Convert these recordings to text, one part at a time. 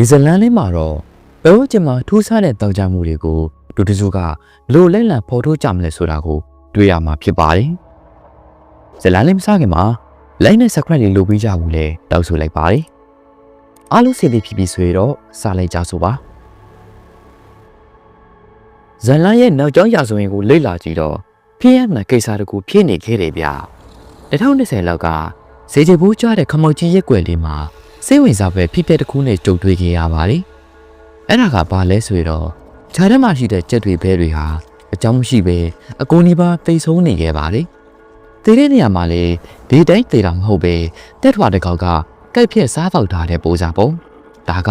ဒီဇလန်လေးမှာတော့ဘယ်လိုကျမှထူးဆန်းတဲ့တောက်ကြမှုတွေကိုလူတစုကလိုလက်လံဖော်ထုတ်ကြမလဲဆိုတာကိုတွေ့ရမှာဖြစ်ပါတယ်ဇလန်လေးမစခင်မှာ like နဲ့ subscribe လေးလုပ်ပေးကြဘူးလေတောက်ဆိုလိုက်ပါတယ်အားလုံးစီလေးဖြစ်ပြီးဆိုရတော့စလိုက်ကြဆိုပါဇလန်ရဲ့နောက်ကျောင်းရာဇဝင်ကိုလေ့လာကြည့်တော့ဖြစ်ရမှန်ကိစ္စတကူဖြစ်နေခဲ့တယ်ဗျ2020လောက်ကစေချေဘူးကြားတဲ့ခမောက်ကြီးရက်ွယ်လေးမှာ စိတ်ဝင်စားပဲဖြစ်ပျက်တစ်ခုနဲ့ကြုံတွေ့ခဲ့ရပါတယ်အဲ့ဒါကဘာလဲဆိုတော့ခြားထဲမှာရှိတဲ့ကြက်တွေဘဲတွေဟာအကြောင်းမရှိပဲအကူနီးပါတိတ်ဆုံးနေခဲ့ပါတယ်တည်တဲ့နေရာမှာလေဒီတိုင်းတည်တာမဟုတ်ပဲတက်ထွားတစ်ခေါက်ကကိုက်ဖြက်စားပေါက်ထားတဲ့ပိုးစားပုံဒါက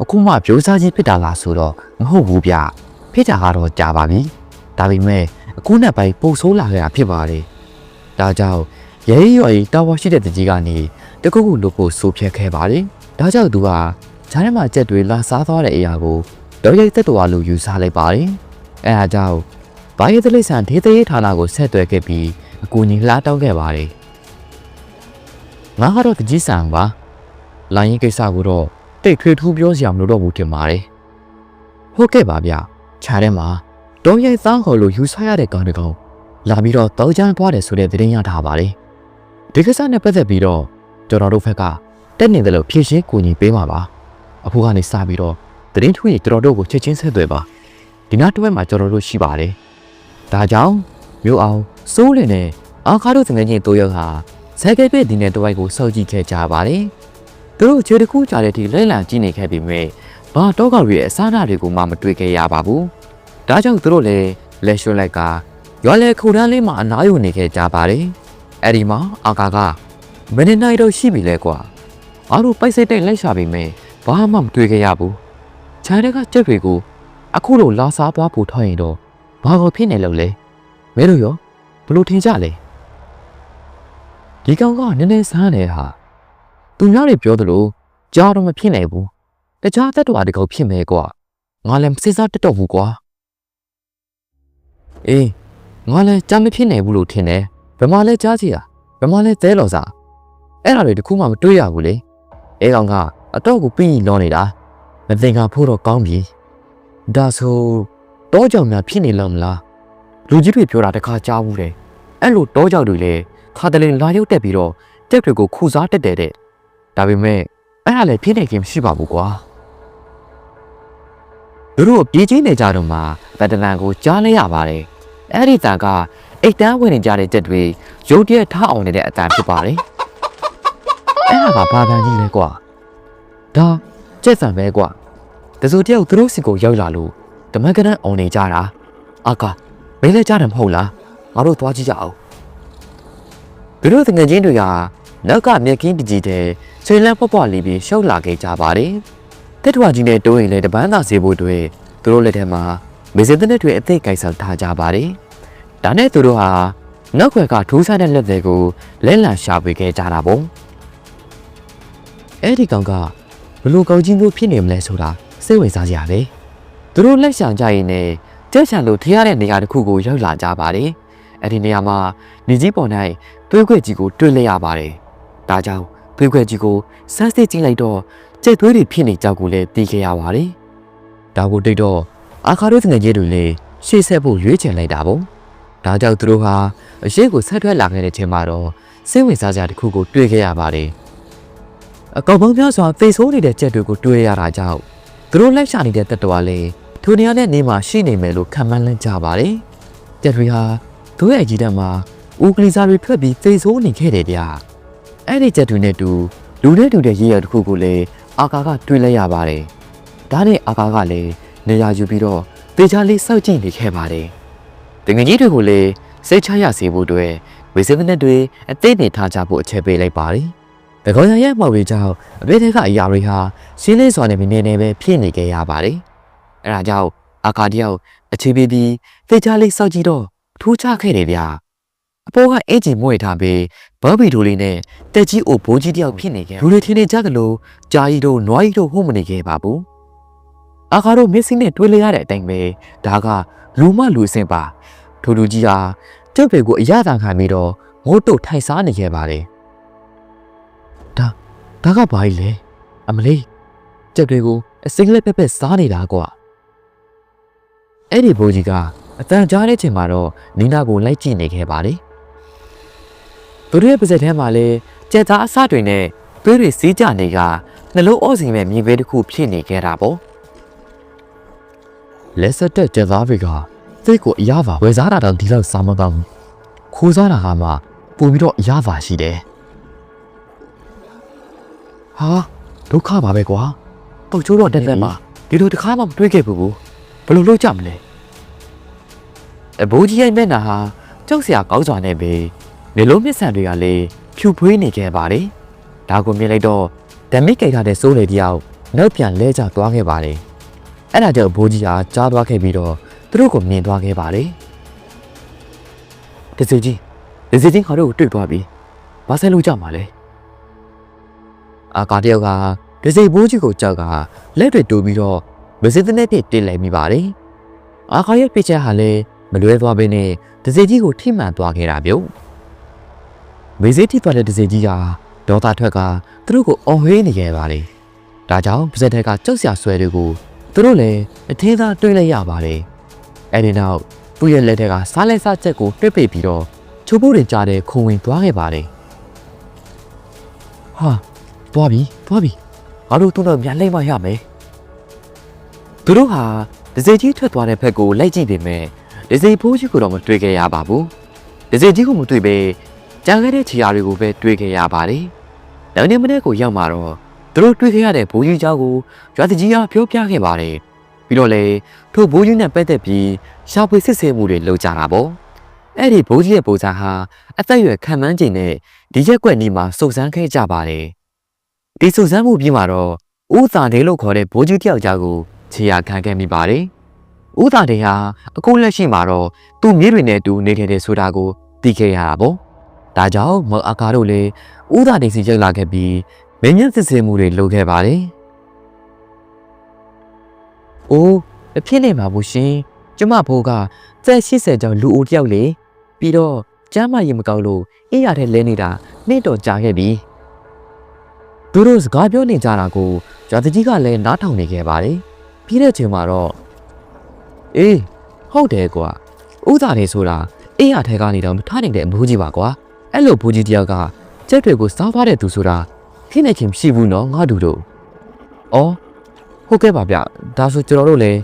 အခုမှပြိုးစားခြင်းဖြစ်တာလားဆိုတော့မဟုတ်ဘူးဗျဖြစ်တာကတော့ကြာပါပြီဒါပေမဲ့အခုနောက်ပိုင်းပိုဆိုးလာခဲ့တာဖြစ်ပါတယ်ဒါကြောင့်ရဲရဲရွယ်တာဝါရှိတဲ့တကြီးကနေ တကုတ်ကုလို့ဖို့ဆိုဖြတ်ခဲ့ပါတယ်ဒါကြောင့်သူကဈာထဲမှာကြက်တွေလာစားသွားတဲ့အရာကိုတော့ရိတ်သက်တော်လို့ယူဆလိုက်ပါတယ်အဲဒါကြောင့်ဘာရီသလိဆန်ဒေသရေးဌာနကိုဆက်သွယ်ခဲ့ပြီးအကူအညီလှားတောင်းခဲ့ပါတယ်ငါကတော့တကြီးဆန်ပါလိုင်းရင်ကိစ္စကိုတော့တိတ်ထွေထူးပြောစရာမလိုတော့ဘူးထင်ပါတယ်ဟုတ်ကဲ့ပါဗျခြားထဲမှာတော့ရိုက်သားဟော်လို့ယူဆရတဲ့ကောင်တစ်ကောင်လာပြီးတော့တောချမ်းပွားတယ်ဆိုတဲ့သတင်းရထားပါတယ်ဒီကိစ္စနဲ့ပတ်သက်ပြီးတော့ ကျွန်တော်တို့ဘက်ကတက်နေတယ်လို့ဖြည့်ရှင်းကူညီပေးမှာပါအဖိုးကနေစပြီးတော့သတင်းထွေးကျွန်တော်တို့ကိုချက်ချင်းဆက်သွယ်ပါဒီနောက်တစ်ဝက်မှာကျွန်တော်တို့ရှိပါတယ်ဒါကြောင့်မြို့အောင်စိုးလင်နဲ့အာခါတို့တငယ်ချင်းတို့ရောက်ဟာဇက်ကဲပဲဒီနဲ့တဝိုက်ကိုစောက်ကြည့်ခဲ့ကြပါတယ်သူတို့ခြေတစ်ခုကြားတဲ့အထိလဲလံကြည့်နေခဲ့ပြီးမြဲဘာတော့ကောက်ရဲ့အစားအစာတွေကိုမှမတွေ့ခဲ့ရပါဘူးဒါကြောင့်သူတို့လည်းလက်ရွှတ်လိုက်ကရွာလေခုတန်းလေးမှာအနားယူနေခဲ့ကြပါတယ်အဲ့ဒီမှာအာကာက မင်းနိုင်တော့ရှိပြီလဲကွာအားတို့ပိုက်စိတ်တိတ်လိုက်ရှာပြီးမြဲဘာမှမတွေ့ခဲ့ရဘူးခြံထဲကကြက်တွေကိုအခုလိုလာစားသွားဖို့ထောက်ရင်တော့ဘာကိုဖြစ်နေလို့လဲမဲတို့ရောဘလို့ထင်ကြလဲဒီကောင်ကနည်းနည်းစားနေဟာသူများတွေပြောသလိုကြားတော့မဖြစ်နိုင်ဘူးတခြားသက်တော်တကောက်ဖြစ်မယ်ကွာငါလည်းမစစ်စားတက်တော့ဘူးကွာအေးငါလည်းကြားမဖြစ်နိုင်ဘူးလို့ထင်တယ်ဘယ်မှာလဲကြားစီอ่ะဘယ်မှာလဲသဲလော်စား အဲ့ဒါတွေတခုမှမတွေးရဘူးလေအဲကောင်ကအတော့ကိုပြီးလောနေတာမသင်္ကာဖို့တော့ကောင်းပြီဒါဆိုတောကြောင်များဖြစ်နေလို့မလားလူကြီးတွေပြောတာတခါကြားဘူးတယ်အဲ့လိုတောကြောင်တွေလည်းခါတလင်လာရုပ်တက်ပြီးတော့တက်တွေကိုခူစားတက်တယ်တဲ့ဒါပေမဲ့အဲ့ဒါလည်းဖြစ်နေခင်မရှိပါဘူးကွာသူတို့ပြေးချင်းနေကြတော့မှဗတလန်ကိုကြားလိုက်ရပါတယ်အဲ့ဒီတန်ကအိတ်တန်းဝင်နေကြတဲ့တက်တွေရုတ်တရက်ထားအောင်နေတဲ့အတန်ဖြစ်ပါတယ် အဲ့ဒါကဘာတန်ကြီးလဲကွာဒါကျက်ဆံပဲကွာတစုတယောက်သူတို့စီကိုရောက်လာလို့ဓမ္မကနန်းအောင်နေကြတာအာကာမင်းလည်းကြားတယ်မဟုတ်လားငါတို့သွားကြည့်ကြအောင်သူတို့တငယ်ချင်းတွေကနောက်ကမြက်ကင်းတကြီးတဲ့ဆွေလန်းပွားပွားလေးပြီးရှောက်လာခဲ့ကြပါတယ်တက်ထွားကြီးနဲ့တိုးရင်လည်းတပန်းသာစေဖို့အတွက်သူတို့လက်ထက်မှာမေစင်တဲ့တွေအသိကိစ္စထားကြပါတယ်ဒါနဲ့သူတို့ဟာနောက်ွယ်ကထူးဆန်းတဲ့လက်တွေကိုလဲလံရှာပေးခဲ့ကြတာပေါ့ အဲ့ဒီကောင်ကဘလို့ကောင်းချင်းလို့ဖြစ်နေမလဲဆိုတာစိတ်ဝင်စားစရာပဲသူတို့လက်ရှာကြရင်လည်းကြက်ချံလို့ထရတဲ့နေရာတစ်ခုကိုရောက်လာကြပါတယ်အဲ့ဒီနေရာမှာနေကြီးပေါ်၌သွေးခွက်ကြီးကိုတွေ့လိုက်ရပါတယ်ဒါကြောင့်သွေးခွက်ကြီးကိုစမ်းစစ်ကြည့်လိုက်တော့ကြက်သွေးတွေဖြစ်နေကြောက်ကိုလည်းသိခဲ့ရပါတယ်ဒါကိုတိတ်တော့အာခါတို့ငယ်ကြီးတွေလည်းရှေ့ဆက်ဖို့ရွေးချယ်လိုက်တာပေါ့ဒါကြောင့်သူတို့ဟာအရှိကိုဆက်ထွက်လာခဲ့တဲ့ချိန်မှာတော့စိတ်ဝင်စားစရာတစ်ခုကိုတွေ့ခဲ့ရပါတယ် အကောင်ပေါင်းများစွာသေဆိုးနေတဲ့ကြက်တွေကိုတွေ့ရတာကြောင့်သူတို့လက်ရှာနေတဲ့တက်တော်ကလည်းထိုနေရာနဲ့နေမှာရှိနေမယ်လို့ခံမှန်းလန့်ကြပါတယ်ကြက်တွေဟာသူ့ရဲ့ကြီးတက်မှာဦးကလီစာတွေဖက်ပြီးသေဆိုးနေခဲ့တယ်ဗျအဲ့ဒီကြက်တွေနဲ့တူလူနဲ့တူတဲ့ရေရတစ်ခုကိုလည်းအာကာကတွေ့လိုက်ရပါတယ်ဒါနဲ့အာကာကလည်းနေရာယူပြီးတော့တေချာလေးစောက်ကြည့်နေခဲ့ပါတယ်တငယ်ကြီးတွေကိုလည်းစိတ်ချရစေဖို့အတွက်ဝေစင်းတဲ့တွေအသိနေထားကြဖို့အချက်ပေးလိုက်ပါတယ်။ တကောရရဲ့မှောက်ရေးကြောင့်အဘေးတွေကအရာတွေဟာရှင်းလင်းစွာနဲ့မနေနေပဲဖြစ်နေကြရပါတယ်။အဲဒါကြောင့်အာကာတယောက်အခြေပေးပြီးတေချာလေးစောက်ကြည့်တော့ထူးခြားခဲ့တယ်ဗျာ။အပေါ်ကအင်ဂျင်မွေထားပြီးဘောဘီတို့လေးနဲ့တက်ကြီးအိုဘိုးကြီးတယောက်ဖြစ်နေခဲ့။လူတွေထင်းနေကြကလို့ဂျာကြီးတို့နွားကြီးတို့ဟုတ်မနေခဲ့ပါဘူး။အာကာတို့မစ်စင်းနဲ့တွေ့လိုက်ရတဲ့အတိုင်းပဲဒါကလူမလူအစင်ပါထိုလူကြီးဟာကျုပ်ပေကိုအရသာခံပြီးတော့ငိုးတုတ်ထိုင်စားနေခဲ့ပါတယ် ဒါဒါကဘာကြီးလဲအမလေးကြက်တွေကိုအစိမ့်လက်ပက်ပက်စားနေတာကွာအဲ့ဒီဘိုးကြီးကအတန်ကြားတဲ့ချိန်မှာတော့နီနာကိုလိုက်ကြည့်နေခဲ့ပါတယ်သူတို့ရဲ့ပါဇက်ထဲမှာလည်းကြက်သားအစတွေနဲ့သွေးတွေစီးကြနေကနှလုံးအော့စီမဲ့မြေပဲတစ်ခုဖြစ်နေခဲ့တာပေါ့လက်ဆက်တက်ကြက်သားတွေကစိတ်ကိုအရသာဝယ်စားတာတော့ဒီလောက်စားမတော့ဘူးခိုးစားတာကမှပို့ပြီးတော့အရသာရှိတယ် ဟာဒုက္ခပါပဲကွာပုတ်ချိုးတော့တက်တက်မှာဒီလိုတစ်ခါမှမတွေးခဲ့ဘူးဘယ်လိုလုပ်ကြမလဲအဘိုးကြီးရဲ့မျက်နှာဟာကြောက်စရာကောင်းစွာနဲ့ပဲနေလုံးမျက်စံတွေကလည်းဖြူဖွေးနေခဲ့ပါတယ်ဒါကိုမြင်လိုက်တော့ဓမ္မိကိတ်ထားတဲ့စိုးလေတယောက်နောက်ပြန်လဲကျသွားခဲ့ပါတယ်အဲ့ဒါကြောင့်ဘိုးကြီးဟာကြားသွားခဲ့ပြီးတော့သူတို့ကိုမြင်သွားခဲ့ပါတယ်တစီကြီးတစီကြီးခါတို့ကိုတွေ့သွားပြီဘာဆက်လို့ကြမှာလဲ အာကာတယောက်ကတစီဘိုးကြီးကိုကြောက်ကလက်တွေတိုးပြီးတော့မစင်းတဲ့နဲ့ပြတင်လိုက်မိပါတယ်အာကာရဲ့ပြချက်ဟာလည်းမလွဲသွားဘဲနဲ့တစီကြီးကိုထိမှန်သွားခဲ့တာမျိုးမေစေးထိသွားတဲ့တစီကြီးဟာဒေါသထွက်ကသူတို့ကိုအော်ဟေးနေခဲ့ပါလေဒါကြောင့်ပါဇက်ထက်ကကြောက်စရာဆွဲတွေကိုသူတို့လည်းအထင်းသားတွေးလိုက်ရပါတယ်အဲ့ဒီနောက်သူ့ရဲ့လက်ထက်ကစားလက်စားချက်ကိုတွစ်ပိတ်ပြီးတော့ချိုးဖို့တွေကြားတဲ့ခုံဝင်သွားခဲ့ပါတယ်ဟာ သွားပြီသွားပြီငါတို့သူ့တော့မြန်လိုက်မှရမယ်သူတို့ဟာဒဇေကြီးထွက်သွားတဲ့ဘက်ကိုလိုက်ကြည့်ပေမဲ့ဒဇေဖိုးကြီးကိုတော့မတွေ့ခဲ့ရပါဘူးဒဇေကြီးကိုမတွေ့ပဲကြံခဲ့တဲ့ခြေရာတွေကိုပဲတွေ့ခဲ့ရပါတယ်နောက်နေ့မနေ့ကိုရောက်มาတော့သူတို့တွေ့ခဲ့ရတဲ့ဘိုးကြီးเจ้าကိုရွာတကြီးကပြောပြခဲ့ပါတယ်ပြီးတော့လေထို့ဘိုးကြီးနဲ့ပတ်သက်ပြီးရှာဖွေစစ်ဆေးမှုတွေလုပ်ကြတာပေါ့အဲ့ဒီဘိုးကြီးရဲ့ပုံစံဟာအသက်အရွယ်ခံမှန်းချိန်နဲ့ဒီရက်ကွက်နီးမှာစုံစမ်းခဲ့ကြပါတယ် ဒီစုံစမ်းမှုပြီးမှာတော့ဦးသာဒေးလို့ခေါ်တဲ့ဘိုးကြီးတယောက်ကြားကိုခြေရာခံခဲ့မိပါတယ်ဦးသာဒေးဟာအခုလက်ရှိမှာတော့သူ့မြေးတွေနဲ့အတူနေခဲ့တယ်ဆိုတာကိုသိခဲ့ရတာပေါ့ဒါကြောင့်မော်အာကာတို့လည်းဦးသာဒေးစီရောက်လာခဲ့ပြီးမင်းညစ်စစ်ဆေးမှုတွေလုပ်ခဲ့ပါတယ်။အိုးအဖြစ်နေမှာဘူးရှင်။ကျမဘိုးကစက်80ကျော်လူအိုတယောက်လေပြီးတော့ကျမ်းမာရင်မကောက်လို့အေးရတဲ့လဲနေတာနှိမ့်တော့ကြာခဲ့ပြီ။ သူတို့စကားပြောနေကြတာကိုဂျာတကြီးကလည်းနားထောင်နေခဲ့ပါတယ်။ပြီးတဲ့ချိန်မှာတော့အေးဟုတ်တယ်ကွာ။ဥသာနေဆိုတာအေးရထဲကနေတော့မထားနိုင်တဲ့အမိုးကြီးပါကွာ။အဲ့လိုဘူးကြီးတယောက်ကကျက်တွေကိုစားသွားတဲ့သူဆိုတာခိနေချင်းမရှိဘူးနော်ငါတို့တို့။အော်ဟုတ်ကဲ့ပါဗျ။ဒါဆိုကျွန်တော်တို့လည်း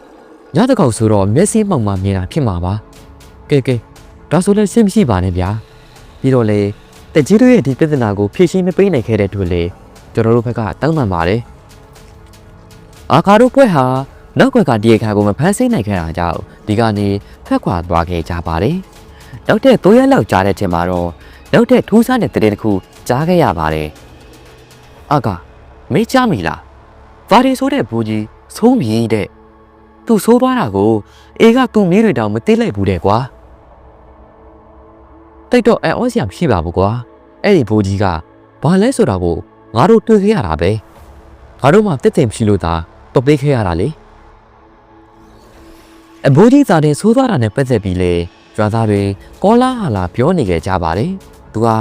ညတစ်ခေါက်ဆိုတော့မျက်စိမှောက်မှမြင်တာဖြစ်မှာပါ။ကဲကဲဒါဆိုလည်းရှင်းမရှိပါနဲ့ဗျာ။ပြီးတော့လေတကြီးတို့ရဲ့ဒီပြဿနာကိုဖြေရှင်းမပေးနိုင်ခဲ့တဲ့တို့လေ ကျွန်တော်တို့ဘက်ကတောင်းပန်ပါတယ်။အာခါတို့ဘွဲ့ဟာနောက်ကွက်ကဒီအခါကိုမဖမ်းဆီးနိုင်ခဲ့တာကြောင့်ဒီကနေ့ဖက်ခွာသွားခဲ့ကြပါတယ်။နောက်တဲ့3ရက်လောက်ကြာတဲ့ချိန်မှာတော့နောက်တဲ့ထူးဆန်းတဲ့တည်တစ်ခုကြားခဲ့ရပါတယ်။အာကမေးချမိလား။ဘာတွေဆိုတဲ့ဘူကြီးဆုံးမြည်တဲ့သူဆိုးသွားတာကိုအေကသူ့မီးတွေတောင်မသိလိုက်ဘူးတဲ့ကွာ။တိတ်တော့အဲဩစရာမရှိပါဘူးကွာ။အဲ့ဒီဘူကြီးကဘာလဲဆိုတာကို ငါတို့တွေ့ခဲ့ရတာပဲ။ငါတို့မှတက်တယ်မရှိလို့သာပပေးခဲ့ရတာလေ။အဘူကြီးသားတဲ့ဆိုးသွားတာနဲ့ပတ်သက်ပြီးလေရွာသားတွေကောလာဟာလာပြောနေကြကြပါတယ်။သူဟာ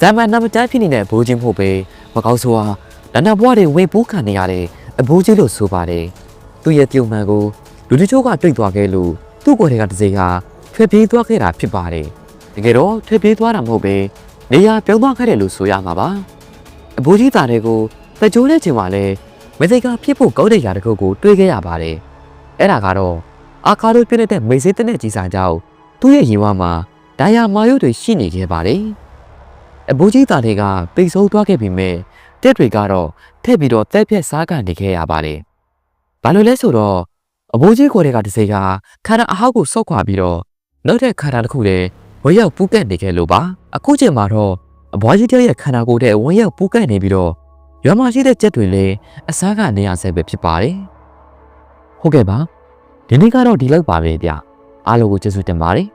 ဇမ်မန်နံပါတ်10ဖြစ်နေတဲ့ဘူကြီးမဟုတ်ပဲမကောင်းဆိုဟာလန်နာဘွားတွေဝေပူးခံနေရတဲ့အဘူကြီးလို့ဆိုပါတယ်။သူ့ရဲ့ပြုံမှန်ကိုလူတချို့ကတွေ့သွားခဲ့လို့သူ့ကိုယ်တွေကတစ်စိဟာထွက်ပြေးသွားခဲ့တာဖြစ်ပါတယ်။တကယ်တော့ထွက်ပြေးသွားတာမဟုတ်ပဲနေရာပြောင်းသွားခဲ့တယ်လို့ဆိုရမှာပါ။ အဘူကြီးသားတွေကိုတကြိုးတဲ့ချိန်မှာလဲမစိကဖြစ်ဖို့ကောင်းတဲ့ຢာတစ်ခုကိုတွေးခဲ့ရပါတယ်။အဲ့ဒါကတော့အာကာတို့ပြည့်တဲ့မေဆေးတဲ့ကြီးစာကြောင့်သူ့ရဲ့ရင်ဝါမှာဒိုင်ယာမာယုတ်တွေရှိနေခဲ့ပါတယ်။အဘူကြီးသားတွေကပိတ်ဆိုးသွားခဲ့ပြီမဲ့တက်တွေကတော့ထည့်ပြီးတော့တက်ပြက်စားကနေခဲ့ရပါတယ်။ဘာလို့လဲဆိုတော့အဘိုးကြီးကိုယ်တွေကတစ်စိကခန္ဓာအဟောက်ကိုစော့ခွာပြီးတော့နောက်တဲ့ခန္ဓာတစ်ခုလည်းဝရောက်ပူးကက်နေခဲ့လို့ပါအခုချိန်မှာတော့ အဘွားကြီးတယောက်ရဲ့ခန္ဓာကိုယ်တဲ့ဝရောက်ပူးကက်နေပြီးတော့ရွာမှာရှိတဲ့ကြက်တွေလည်းအစားကနေရဆဲပဲဖြစ်ပါတယ်ဟုတ်ကဲ့ပါဒီနေ့ကတော့ဒီလောက်ပါပဲဗျအားလုံးကိုကျေးဇူးတင်ပါတယ်